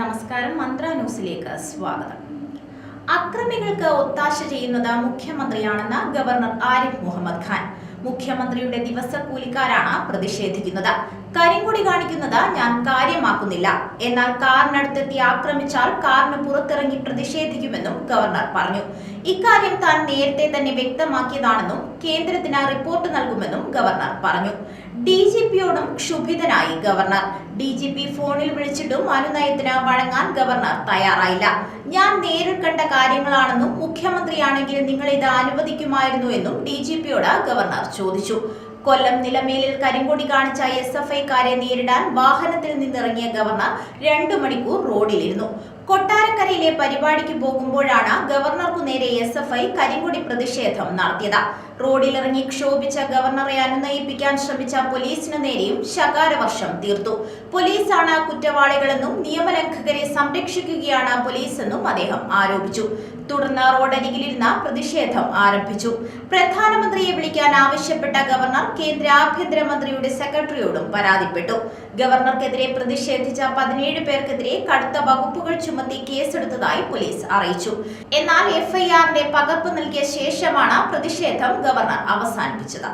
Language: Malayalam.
നമസ്കാരം. മന്ത്ര ന്യൂസിലേക്ക് സ്വാഗതം. അക്രമികൾക്ക് ഒത്താശ ചെയ്യുന്നത് മുഖ്യമന്ത്രിയാണെന്ന് ഗവർണർ ആരിഫ് മുഹമ്മദ് ഖാൻ. മുഖ്യമന്ത്രിയുടെ ദിവസക്കൂലിക്കാരാണ് പ്രതിഷേധിക്കുന്നത്. കരിങ്കൊടി കാണിക്കുന്നത് ഞാൻ കാര്യമാക്കുന്നില്ല. എന്നാൽ കാറിനടുത്തെത്തി ആക്രമിച്ചാൽ കാറിന് പുറത്തിറങ്ങി പ്രതിഷേധിക്കുമെന്നും ഗവർണർ പറഞ്ഞു. ഇക്കാര്യം താൻ നേരത്തെ തന്നെ വ്യക്തമാക്കിയതാണെന്നും കേന്ദ്രത്തിന് റിപ്പോർട്ട് നൽകുമെന്നും ഗവർണർ പറഞ്ഞു. ഡി ജി പിയോടും ക്ഷുഭിതനായി ഗവർണർ. ഡി ജി പി ഫോണിൽ വിളിച്ചിട്ടും അനുനയത്തിന് വഴങ്ങാൻ ഗവർണർ തയ്യാറായില്ല. ഞാൻ നേരിൽ കണ്ട കാര്യങ്ങളാണെന്നും മുഖ്യമന്ത്രിയാണെങ്കിൽ നിങ്ങൾ ഇത് അനുവദിക്കുമായിരുന്നു എന്നും ഡി ജി പിയോട് ഗവർണർ ചോദിച്ചു. കൊല്ലം നിലമേലിൽ കരിങ്കൊടി കാണിച്ച എസ് എഫ് ഐക്കാരെ നേരിടാൻ വാഹനത്തിൽ നിന്നിറങ്ങിയ ഗവർണർ രണ്ടു മണിക്കൂർ റോഡിലിരുന്നു. കൊട്ടാരക്കരയിലെ പരിപാടിക്ക് പോകുമ്പോഴാണ് ഗവർണർക്കു നേരെ എസ് എഫ് ഐ കരിങ്കൊടി പ്രതിഷേധം നടത്തിയത്. റോഡിലിറങ്ങി ക്ഷോഭിച്ച ഗവർണറെ അനുനയിപ്പിക്കാൻ ശ്രമിച്ച പോലീസിനു നേരെയും ശകാരവർഷം തീർത്തു. പോലീസാണ് കുറ്റവാളികളെന്നും നിയമലംഘകരെ സംരക്ഷിക്കുകയാണ് പോലീസെന്നും അദ്ദേഹം ആരോപിച്ചു. തുടർന്ന് റോഡരികിലിരുന്ന പ്രതിഷേധം ആരംഭിച്ചു. പ്രധാനമന്ത്രിയെ വിളിക്കാൻ ആവശ്യപ്പെട്ട ഗവർണർ കേന്ദ്ര ആഭ്യന്തരമന്ത്രിയുടെ സെക്രട്ടറിയോടും പരാതിപ്പെട്ടു. ഗവർണർക്കെതിരെ പ്രതിഷേധിച്ച പതിനേഴ് പേർക്കെതിരെ കടുത്ത വകുപ്പുകൾ ചുമത്തി കേസെടുത്തതായി പോലീസ് അറിയിച്ചു. എന്നാൽ എഫ്ഐആറിന്റെ പകർപ്പ് നൽകിയ ശേഷമാണ് പ്രതിഷേധം ഗവർണർ അവസാനിപ്പിച്ചത്.